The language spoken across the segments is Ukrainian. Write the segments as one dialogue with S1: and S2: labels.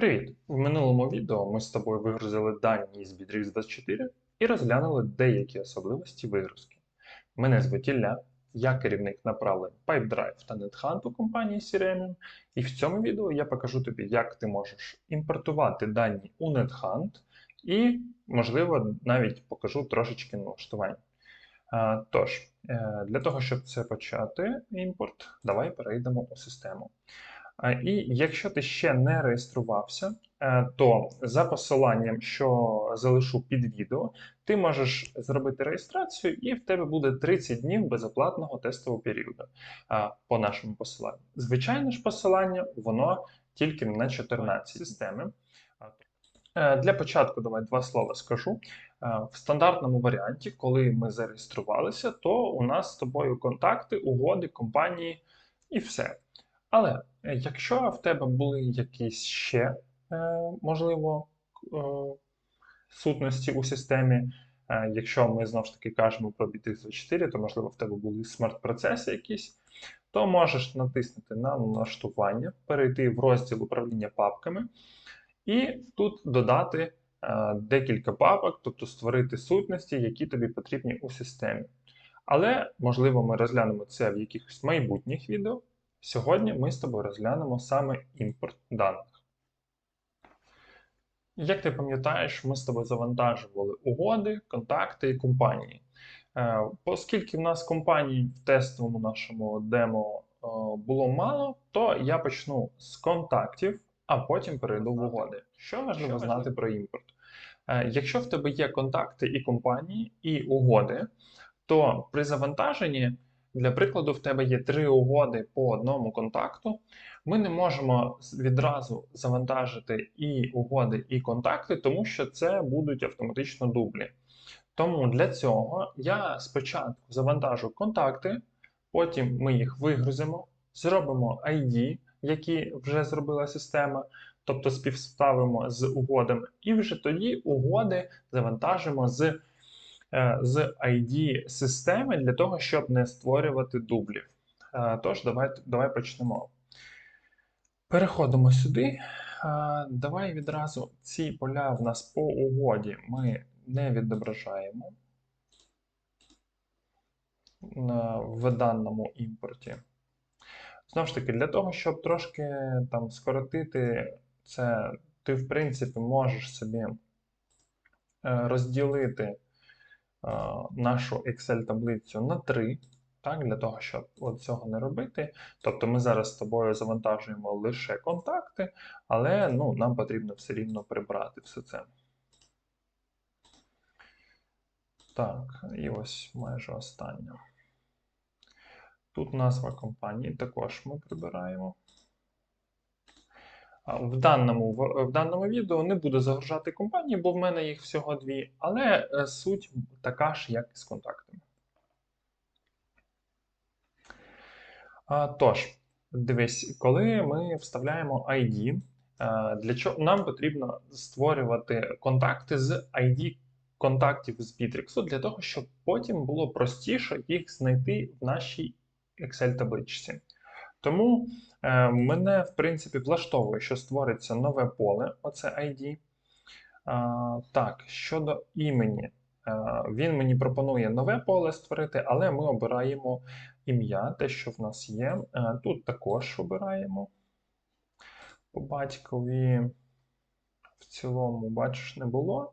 S1: Привіт! В минулому відео ми з тобою вигрузили дані з Bittrex24 і розглянули деякі особливості вигрузки. Мене звуть Ілля, я керівник направлень PipeDrive та NetHunt у компанії Sirenium, і в цьому відео я покажу тобі, як ти можеш імпортувати дані у NetHunt і, можливо, навіть покажу трошечки налаштувань. Тож, е, для того, щоб це почати, імпорт, давай перейдемо у систему. І якщо ти ще не реєструвався, е, то за посиланням, що залишу під відео, ти можеш зробити реєстрацію, і в тебе буде 30 днів безоплатного тестового періоду по нашому посиланню. Звичайне ж посилання, воно тільки на 14 системи. Е, Для початку давай два слова скажу. Е, В стандартному варіанті, коли ми зареєструвалися, то у нас з тобою контакти, угоди, компанії і все. Але е, якщо в тебе були якісь ще, е, можливо, е, сутності у системі, якщо ми знову ж таки кажемо про BTX24, то можливо в тебе були смарт-процеси якісь, то можеш натиснути на налаштування, перейти в розділ управління папками, і тут додати декілька папок, тобто створити сутності, які тобі потрібні у системі. Але, можливо, ми розглянемо це в якихось майбутніх відео. Сьогодні ми з тобою розглянемо саме імпорт даних. Як ти пам'ятаєш, ми з тобою завантажували угоди, контакти і компанії. Е, Оскільки в нас компаній в тестовому нашому демо е, було мало, то я почну з контактів, а потім перейду в угоди. Що важливо знати про імпорт? Е, Якщо в тебе є контакти і компанії, і угоди, то при завантаженні, для прикладу, в тебе є три угоди по одному контакту. Ми не можемо відразу завантажити і угоди, і контакти, тому що це будуть автоматично дублі. Тому для цього я спочатку завантажу контакти, потім ми їх вигрузимо, зробимо ID, які вже зробила система, тобто співставимо з угодами, і вже тоді угоди завантажимо з з ID системи для того, щоб не створювати дублів. Е, Тож, давай, давай почнемо. Переходимо сюди. Е, Давай відразу ці поля в нас по угоді ми не відображаємо в даному імпорті. Знову ж таки, для того, щоб трошки там скоротити це, ти, в принципі, можеш собі е, розділити е, нашу Excel-таблицю на три, так, для того, щоб цього не робити. Тобто ми зараз з тобою завантажуємо лише контакти, але ну, нам потрібно все рівно прибрати все це. Так, і ось майже останнє. Тут назва компанії також ми прибираємо. В даному, в, даному відео не буду загружати компанії, бо в мене їх всього дві, але е, суть така ж, як і з контактами. Тож, дивись, коли ми вставляємо ID, е, для чого нам потрібно створювати контакти з ID контактів з Bittrex, для того, щоб потім було простіше їх знайти в нашій Excel-табличці. Тому е, мене, в принципі, влаштовує, що створиться нове поле, оце ID. А, так, щодо імені, е, він мені пропонує нове поле створити, але ми обираємо ім'я, те, що в нас є. Е, тут також обираємо по батькові. В цілому, бачиш, не було.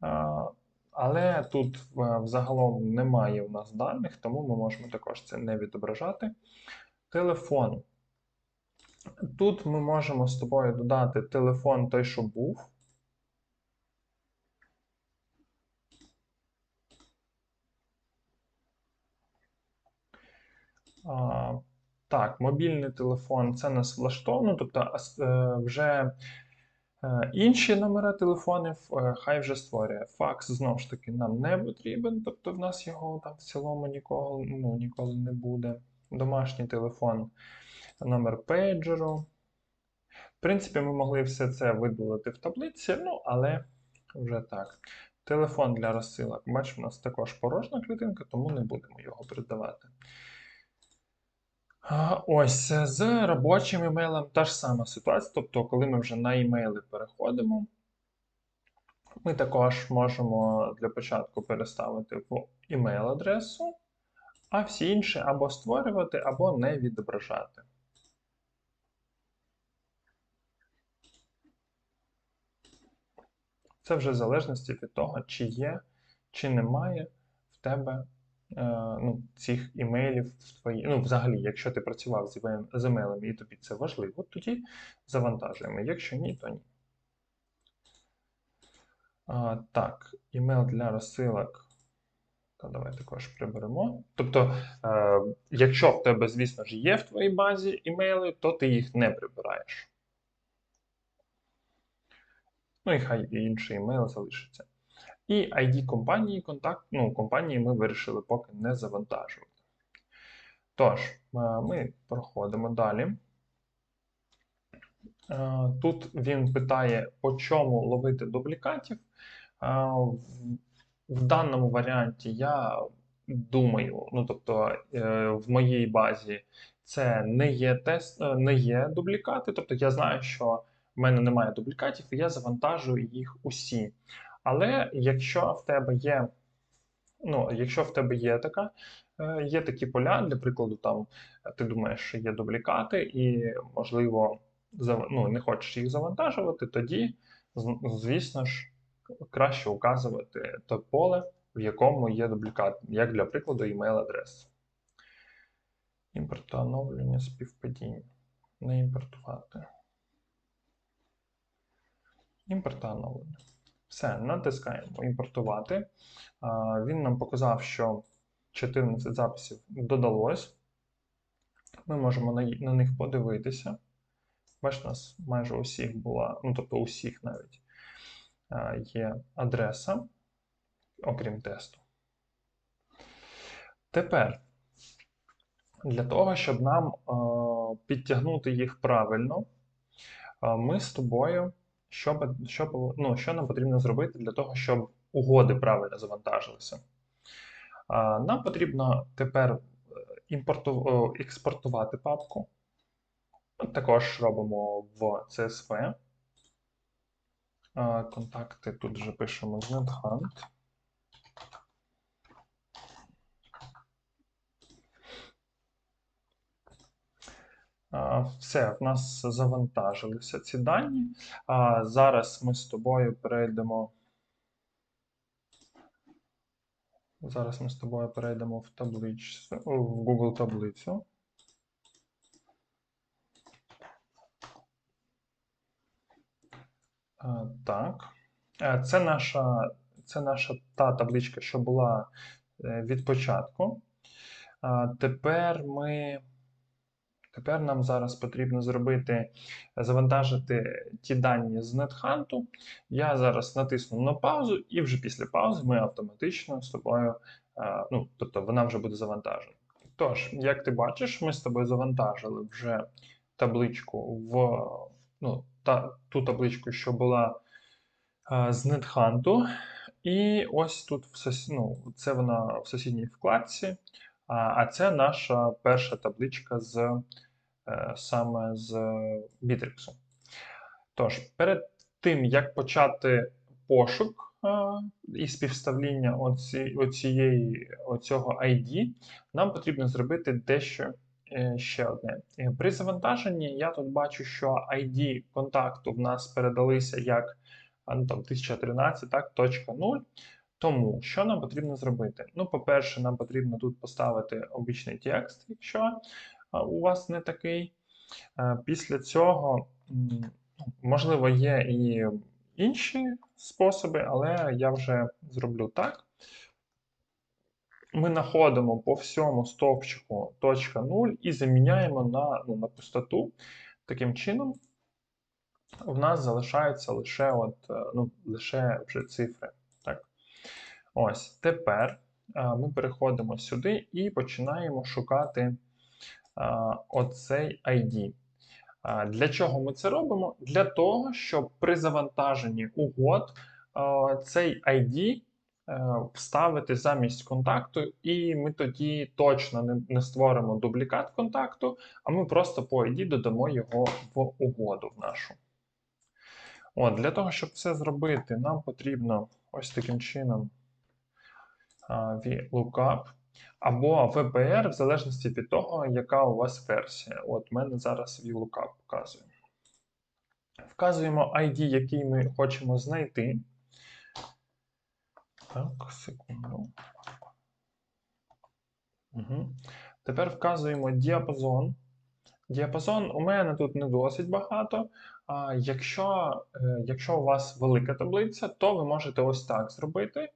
S1: А, Але тут е, взагалом немає в нас даних, тому ми можемо також це не відображати. Телефон. Тут ми можемо з тобою додати телефон той, що був. А, так, мобільний телефон це нас влаштовано, тобто е, вже е, інші номери телефонів е, хай вже створює. Факс знову ж таки нам не потрібен, тобто в нас його там в цілому ніколи, ну, ніколи не буде. Домашній телефон, номер пейджеру. В принципі, ми могли все це видалити в таблиці, ну, але вже так. Телефон для розсилок. Бачимо, у нас також порожня клітинка, тому не будемо його передавати. Ось з робочим імейлем та ж сама ситуація. Тобто, коли ми вже на імейли переходимо, ми також можемо для початку переставити в імейл-адресу, а всі інші або створювати, або не відображати. Це вже в залежності від того, чи є, чи немає в тебе е, ну, цих імейлів в твої. Ну, взагалі, якщо ти працював з, імейлами і тобі це важливо, тоді завантажуємо. Якщо ні, то ні. А, так, імейл для розсилок. То давай також приберемо. Тобто, е, якщо в тебе, звісно ж, є в твоїй базі імейли, то ти їх не прибираєш. Ну і хай інший імейл залишиться. І ID компанії, контакт, ну, компанії ми вирішили поки не завантажувати. Тож, е, ми проходимо далі. Е, Тут він питає, по чому ловити дублікатів. В, даному варіанті я думаю, ну тобто е, в моїй базі це не є тест, е, не є дублікати. Тобто я знаю, що в мене немає дублікатів, і я завантажую їх усі. Але якщо в тебе є, ну, якщо в тебе є така, е, є такі поля, для прикладу, там ти думаєш, що є дублікати, і, можливо, зав- ну, не хочеш їх завантажувати, тоді, звісно ж, краще указувати те поле, в якому є дублікат, як для прикладу, email-адреса. Імпорт оновлення співпадіння. Не імпортувати. Імпорт оновлення. Все, натискаємо імпортувати. Він нам показав, що 14 записів додалось. Ми можемо на, них подивитися. Бачите, у нас майже усіх була, ну тобто усіх навіть є адреса, окрім тесту. Тепер, для того, щоб нам е, підтягнути їх правильно, е, ми з тобою, що, що, ну, що нам потрібно зробити для того, щоб угоди правильно завантажилися? Нам потрібно тепер е, імпорту, експортувати папку. Також робимо в CSV. Контакти тут вже пишемо з NetHunt. Все, в нас завантажилися ці дані. Зараз ми з тобою перейдемо. Зараз ми з тобою перейдемо в табличцю, в Google таблицю. Так. Е, Це наша, це наша та табличка, що була е, від початку. Тепер ми. Тепер нам зараз потрібно зробити, завантажити ті дані з NetHunt. Я зараз натисну на паузу, і вже після паузи ми автоматично з тобою, е, ну, тобто вона вже буде завантажена. Тож, як ти бачиш, ми з тобою завантажили вже табличку в ну, та, ту табличку, що була е, з NetHunt. І ось тут в сос... ну, це вона в сусідній вкладці. А, а це наша перша табличка з е, саме з Bittrex. Тож, перед тим, як почати пошук е, і співставління оці, оцієї, оцього ID, нам потрібно зробити дещо ще одне. Е, При завантаженні я тут бачу, що ID контакту в нас передалися як ну, там, 1013, так, точка 0. Тому що нам потрібно зробити? Ну, по-перше, нам потрібно тут поставити обичний текст, якщо у вас не такий. Е, Після цього, можливо, є і інші способи, але я вже зроблю так. Ми знаходимо по всьому стовпчику точка 0 і заміняємо на, ну, на пустоту. Таким чином, в нас залишаються лише, от, е, ну, лише вже цифри. Так. Ось, тепер е, ми переходимо сюди і починаємо шукати е, оцей ID. Для чого ми це робимо? Для того, щоб при завантаженні угод цей ID вставити замість контакту, і ми тоді точно не, не створимо дублікат контакту, а ми просто по ID додамо його в угоду в нашу. От, Для того, щоб це зробити, нам потрібно ось таким чином VLOOKUP або VBR, в залежності від того, яка у вас версія. От мене зараз VLOOKUP показує. Вказуємо ID, який ми хочемо знайти. Так, секунду. Угу. Тепер вказуємо діапазон. Діапазон у мене тут не досить багато. А Якщо е, якщо у вас велика таблиця, то ви можете ось так зробити.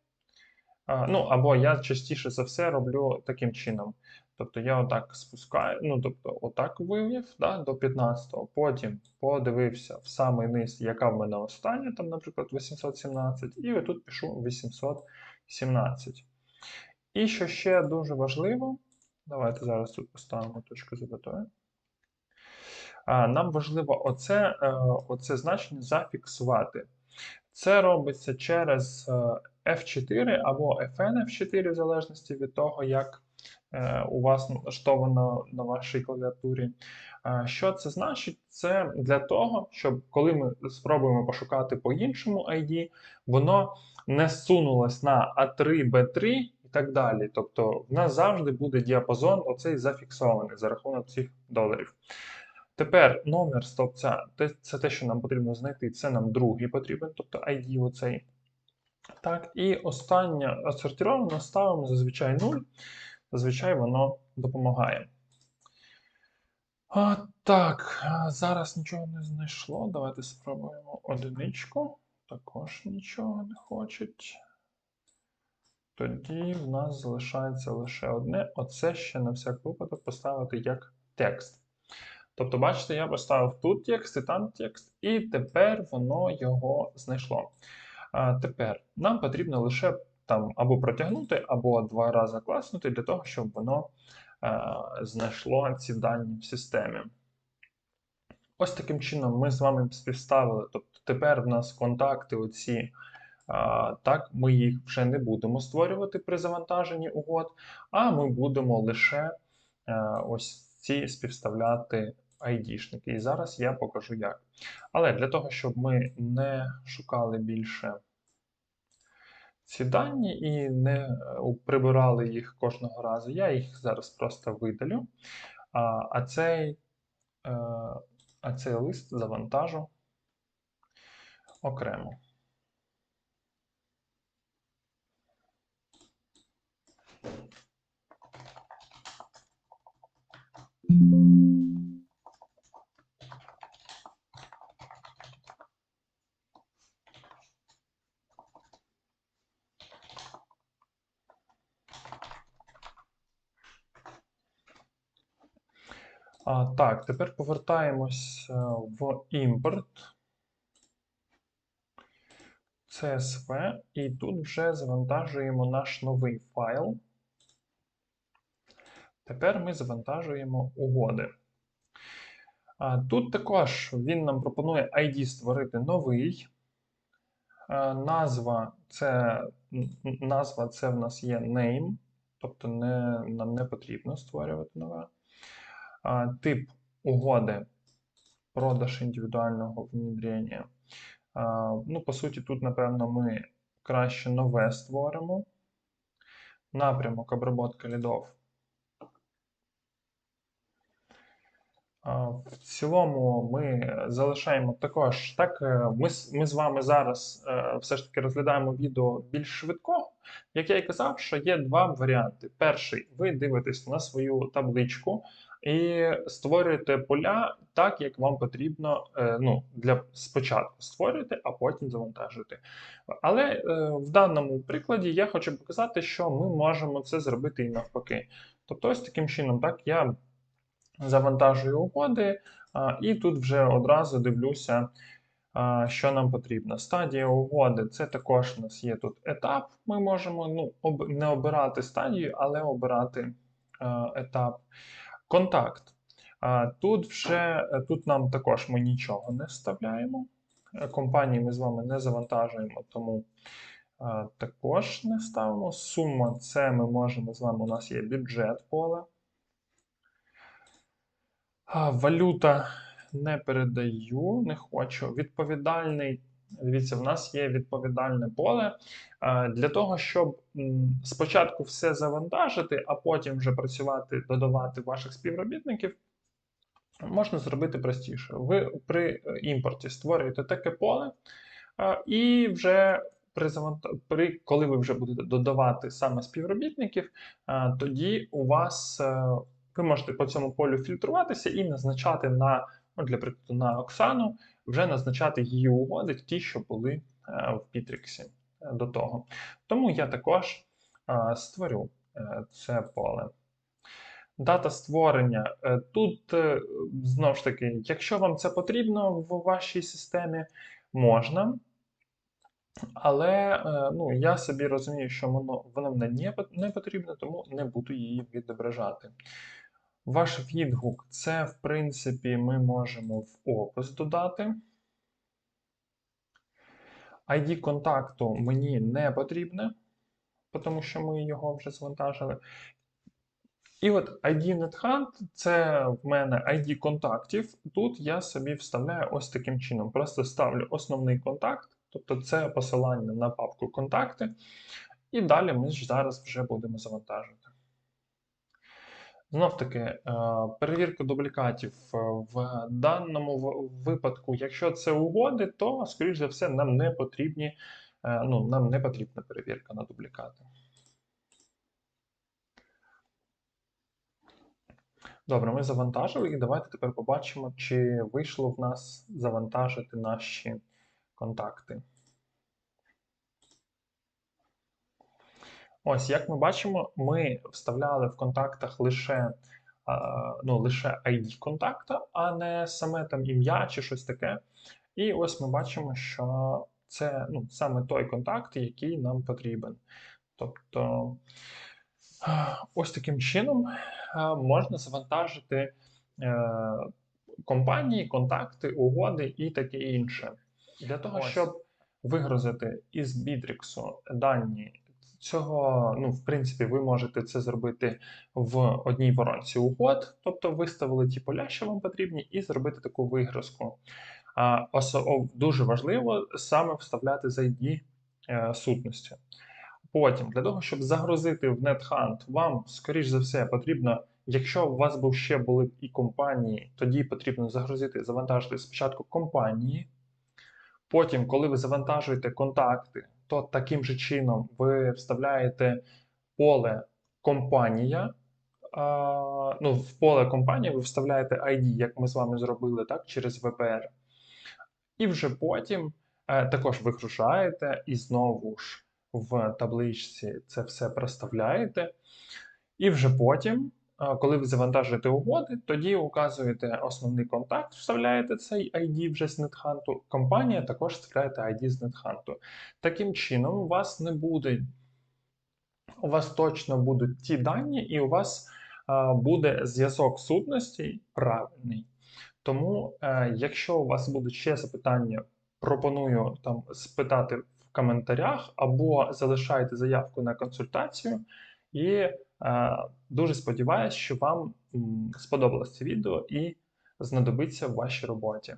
S1: А, Ну, Або я частіше за все роблю таким чином. Тобто я отак спускаю, ну, тобто, отак вивів да, до 15-го, потім подивився в самий низ, яка в мене остання, там, наприклад, 817, і отут пишу 817. І що ще дуже важливо, давайте зараз тут поставимо точку запятої. Нам важливо оце, е, оце значення зафіксувати. Це робиться через е, F4 або FN F4, в залежності від того, як е, у вас налаштовано на вашій клавіатурі. Що це значить? Це для того, щоб коли ми спробуємо пошукати по іншому ID, воно не сунулось на A3, B3 і так далі. Тобто в нас завжди буде діапазон оцей зафіксований за рахунок цих доларів. Тепер номер стовпця це те, що нам потрібно знайти. Це нам другий потрібен, тобто ID оцей. Так, І останнє отсортировано ставимо зазвичай 0. Зазвичай воно допомагає. А, Так, зараз нічого не знайшло. Давайте спробуємо одиничку. Також нічого не хочуть. Тоді в нас залишається лише одне. Оце ще на всяк випадок поставити як текст. Тобто, бачите, я поставив тут текст і там текст, і тепер воно його знайшло. А, Тепер нам потрібно лише там або протягнути, або два рази класнути для того, щоб воно а, знайшло ці дані в системі. Ось таким чином ми з вами співставили. Тобто тепер в нас контакти оці. А, так, ми їх вже не будемо створювати при завантаженні угод, а ми будемо лише а, ось ці співставляти ID-шники. І зараз я покажу як. Але для того, щоб ми не шукали більше ці дані і не е, прибирали їх кожного разу, я їх зараз просто видалю. А, а цей, е, а цей лист завантажу окремо. А, Так, тепер повертаємось е, в імпорт CSV, і тут вже завантажуємо наш новий файл. Тепер ми завантажуємо угоди. Тут також він нам пропонує ID створити новий. Назва це назва це в нас є name, тобто не, нам не потрібно створювати нове. Тип угоди продаж індивідуального внедрення. Ну, По суті, тут, напевно, ми краще нове створимо. Напрямок обработка лідов. В цілому ми залишаємо також. Так, е, ми ми з вами зараз е, все ж таки розглядаємо відео більш швидко. Як я і казав, що є два варіанти. Перший, ви дивитесь на свою табличку і створюєте поля так, як вам потрібно. Е, ну, для спочатку створюєте, а потім завантажуєте. Але е, в даному прикладі я хочу показати, що ми можемо це зробити і навпаки. Тобто, ось таким чином, так, я завантажую угоди, і тут вже одразу дивлюся. Що нам потрібно? Стадія угоди це також у нас є тут етап. Ми можемо ну, об, не обирати стадію, але обирати е, етап. Контакт. Тут вже е, тут нам також ми нічого не вставляємо. Е, компанії ми з вами не завантажуємо, тому також не ставимо. Сума це ми можемо з вами, у нас є бюджет поле. Валюта не передаю, не хочу. Відповідальний. Дивіться, в нас є відповідальне поле. Для того, щоб спочатку все завантажити, а потім вже працювати, додавати ваших співробітників, можна зробити простіше. Ви при е, імпорті створюєте таке поле, і вже при, при коли ви вже будете додавати саме співробітників, тоді у вас е, ви можете по цьому полю фільтруватися і назначати на, ну, для прикладу, на Оксану, вже назначати її угоди, ті, що були е, в Пітріксі е, до того. Тому я також е, створю це поле. Дата створення. Тут знову ж таки, якщо вам це потрібно в вашій системі, можна. Але ну, я собі розумію, що воно, воно мені не потрібно, тому не буду її відображати. Ваш відгук це, в принципі, ми можемо в опис додати. ID контакту мені не потрібне, тому що ми його вже завантажили. І от ID NetHunt – це в мене ID контактів. Тут я собі вставляю ось таким чином. Просто ставлю основний контакт, тобто це посилання на папку контакти. І далі ми ж зараз вже будемо завантажувати. Знов таки, е, перевірка дублікатів е, в даному випадку, якщо це угоди, то, скоріш за все, нам не потрібні, е, ну, нам не потрібна перевірка на дублікати. Добре, ми завантажили, і давайте тепер побачимо, чи вийшло в нас завантажити наші контакти. Ось, як ми бачимо, ми вставляли в контактах лише, ну, лише ID контакта, а не саме там ім'я чи щось таке. І ось ми бачимо, що це ну, саме той контакт, який нам потрібен. Тобто, ось таким чином можна завантажити е, компанії, контакти, угоди і таке інше. Для того,
S2: Ось.
S1: щоб вигрузити із Bittrex дані цього, ну, в принципі, ви можете це зробити в одній воронці угод, тобто виставили ті поля, що вам потрібні, і зробити таку вигрузку. А, осо- о, дуже важливо саме вставляти з ID е, сутності. Потім, для того, щоб загрузити в NetHunt, вам, скоріш за все, потрібно, якщо у вас був ще були і компанії, тоді потрібно загрузити, завантажити спочатку компанії. Потім, коли ви завантажуєте контакти, то таким же чином ви вставляєте поле компанія. Ну, в поле компанії ви вставляєте ID, як ми з вами зробили, так, через VPR. І вже потім е, також вигружаєте і знову ж в табличці це все проставляєте. І вже потім, коли ви завантажуєте угоди, тоді указуєте основний контакт, вставляєте цей ID вже з NetHunt, компанія також вставляєте ID з NetHunt. Таким чином, у вас не буде, у вас точно будуть ті дані, і у вас е, буде зв'язок сутності правильний. Тому, е, якщо у вас будуть ще запитання, пропоную там спитати в коментарях або залишайте заявку на консультацію. І дуже сподіваюся, що вам сподобалось це відео і знадобиться в вашій роботі.